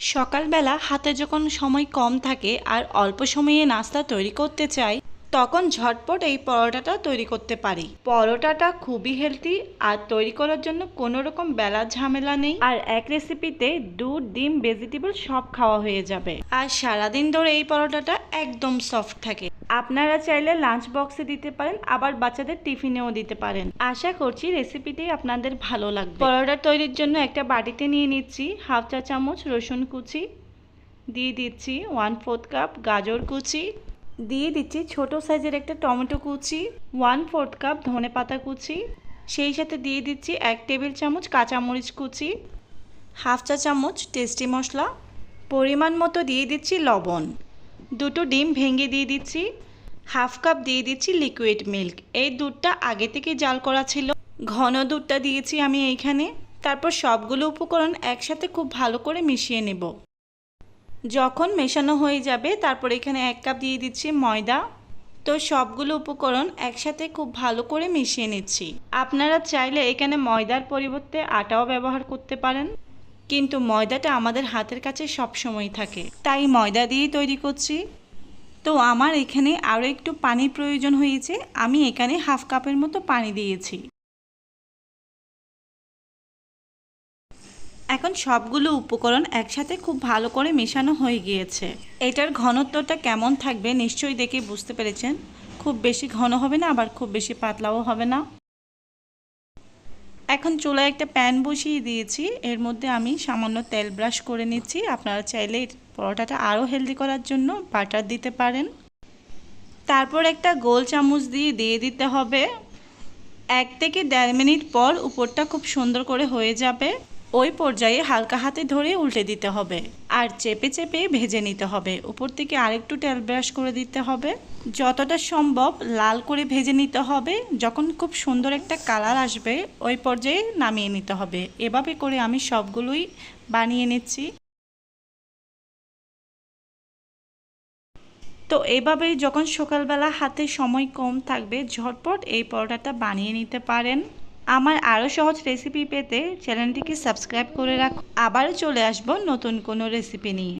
সকালবেলা হাতে যখন সময় কম থাকে আর অল্প সময়ে নাস্তা তৈরি করতে চাই, তখন ঝটপট এই পরোটাটা তৈরি করতে পারি। পরোটাটা খুবই হেলদি আর তৈরি করার জন্য কোনো রকম বেলা ঝামেলা নেই। আর এক রেসিপিতে দুধ, ডিম ভেজিটেবল সব খাওয়া হয়ে যাবে। আর সারাদিন ধরে এই পরোটাটা একদম সফট থাকে। আপনারা চাইলে লাঞ্চ বক্সে দিতে পারেন, আবার বাচ্চাদের টিফিনেও দিতে পারেন। আশা করছি রেসিপিটি আপনাদের ভালো লাগবে। পরোটা তৈরির জন্য একটা বাটিতে নিয়ে নিচ্ছি হাফ চা চামচ রসুন কুচি, দিয়ে দিচ্ছি ওয়ান ফোর্থ কাপ গাজর কুচি, দিয়ে দিচ্ছি ছোট সাইজের একটা টমেটো কুচি ওয়ান ফোর্থ কাপ ধনে পাতা কুচি, সেই সাথে দিয়ে দিচ্ছি এক টেবিল চামচ কাঁচামরিচ কুচি হাফ চা চামচ টেস্টি মশলা, পরিমাণ মতো দিয়ে দিচ্ছি লবণ। দুটো ডিম ভেঙে দিয়ে দিচ্ছি। হাফ কাপ দিয়ে দিচ্ছি লিকুইড মিল্ক এই দুধটা আগে থেকে জাল করা ছিল। ঘন দুধটা দিয়েছি আমি এইখানে তারপর সবগুলো উপকরণ একসাথে খুব ভালো করে মিশিয়ে নেব। যখন মেশানো হয়ে যাবে, তারপর এখানে এক কাপ দিয়ে দিচ্ছি ময়দা। তো সবগুলো উপকরণ একসাথে খুব ভালো করে মিশিয়ে নিচ্ছি। আপনারা চাইলে এখানে ময়দার পরিবর্তে আটাও ব্যবহার করতে পারেন। কিন্তু ময়দাটা আমাদের হাতের কাছে সব সময় থাকে। তাই ময়দা দিয়েই তৈরি করছি। তো আমার এখানে আরও একটু পানির প্রয়োজন হয়েছে। আমি এখানে হাফ কাপের মতো পানি দিয়েছি। এখন সবগুলো উপকরণ একসাথে খুব ভালো করে মেশানো হয়ে গিয়েছে। এটার ঘনত্বটা কেমন থাকবে নিশ্চয়ই দেখে বুঝতে পেরেছেন। খুব বেশি ঘন হবে না, আবার খুব বেশি পাতলাও হবে না। এখন চুলায় একটা প্যান বসিয়ে দিয়েছি। এর মধ্যে আমি সামান্য তেল ব্রাশ করে নিচ্ছি। আপনারা চাইলে পরোটাটা আরও হেলদি করার জন্য বাটার দিতে পারেন। তারপর একটা গোল চামচ দিয়ে দিয়ে দিতে হবে। এক থেকে দেড় মিনিট পর উপরটা খুব সুন্দর করে হয়ে যাবে। ওই পর্যায়ে হালকা হাতে ধরে উল্টে দিতে হবে। আর চেপে চেপে ভেজে নিতে হবে। উপর থেকে আরেকটু তেল ব্রাশ করে দিতে হবে। যতটা সম্ভব লাল করে ভেজে নিতে হবে। যখন খুব সুন্দর একটা কালার আসবে, ওই পর্যায়ে নামিয়ে নিতে হবে। এভাবে করে আমি সবগুলোই বানিয়ে নিচ্ছি। তো এভাবেই যখন সকালবেলা হাতে সময় কম থাকবে, ঝটপট এই পরোটাটা বানিয়ে নিতে পারেন। আমার আরও সহজ রেসিপি পেতে চ্যানেলটিকে সাবস্ক্রাইব করে রাখ। আবারও চলে আসব নতুন কোনো রেসিপি নিয়ে।